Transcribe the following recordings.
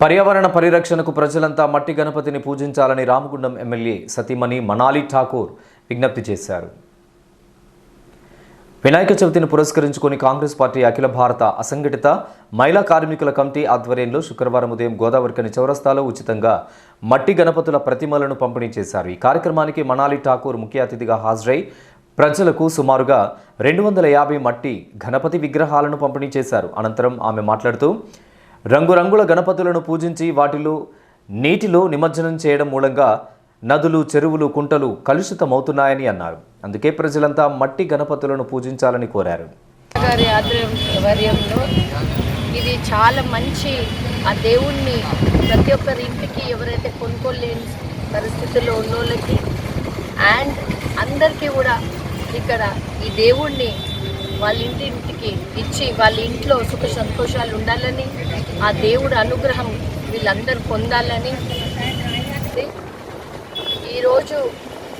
పర్యావరణ పరిరక్షణకు ప్రజలంతా మట్టి గణపతిని పూజించాలని రామగుండం ఎమ్మెల్యే సతీమణి మనాలి ఠాకూర్ విజ్ఞప్తి చేశారు. వినాయక చవితిని పురస్కరించుకొని కాంగ్రెస్ పార్టీ అఖిల భారత అసంఘటిత మహిళా కార్మికుల కమిటీ ఆధ్వర్యంలో శుక్రవారం ఉదయం గోదావరికని చౌరస్తాలో ఉచితంగా మట్టి గణపతుల ప్రతిమలను పంపిణీ చేశారు. ఈ కార్యక్రమానికి మనాలి ఠాకూర్ ముఖ్య అతిథిగా హాజరై ప్రజలకు సుమారుగా రెండు వందల యాభై మట్టి గణపతి విగ్రహాలను పంపిణీ చేశారు. అనంతరం ఆమె మాట్లాడుతూ రంగురంగుల గణపతులను పూజించి వాటిలో నీటిలో నిమజ్జనం చేయడం మూలంగా నదులు చెరువులు కుంటలు కలుషితమవుతున్నాయని అన్నారు. అందుకే ప్రజలంతా మట్టి గణపతులను పూజించాలని కోరారు. గారి ఆధ్వర్యంలో ఇది చాలా మంచి ఆ దేవుణ్ణి ప్రతి ఒక్కరి ఇంటికి ఎవరైతే కొనుక్కోలేని పరిస్థితుల్లో ఉన్నోళ్ళకి అండ్ అందరికీ కూడా ఇక్కడ ఈ దేవుణ్ణి వాళ్ళ ఇంటి ఇంటికి ఇచ్చి వాళ్ళ ఇంట్లో సుఖ సంతోషాలు ఉండాలని ఆ దేవుడు అనుగ్రహం వీళ్ళందరూ పొందాలని. ఈరోజు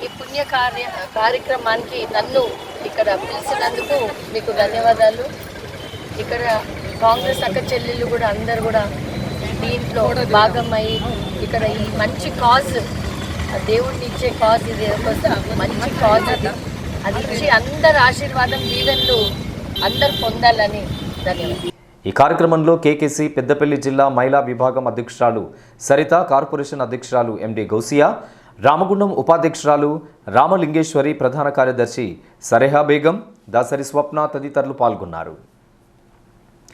ఈ పుణ్య కార్య కార్యక్రమానికి నన్ను ఇక్కడ పిలిచినందుకు మీకు ధన్యవాదాలు. ఇక్కడ కాంగ్రెస్ అక్క చెల్లెళ్ళు కూడా అందరు కూడా దీంట్లో భాగమై ఇక్కడ ఈ మంచి కాజ్ ఆ దేవుడిని ఇచ్చే కాజ్ ఇది ఒక మంచి కాజ్ అది. అది ఇచ్చి ఆశీర్వాదం దీవెనలు అందరు పొందాలని ధన్యవాదాలు. ఈ కార్యక్రమంలో కేకేసి పెద్దపల్లి జిల్లా మహిళా విభాగం అధ్యక్షురాలు సరిత కార్పొరేషన్ అధ్యక్షురాలు ఎండి గౌసియా రామగుండం ఉపాధ్యక్షురాలు రామలింగేశ్వరి ప్రధాన కార్యదర్శి సరేహా బేగం దాసరి స్వప్న తదితరులు పాల్గొన్నారు.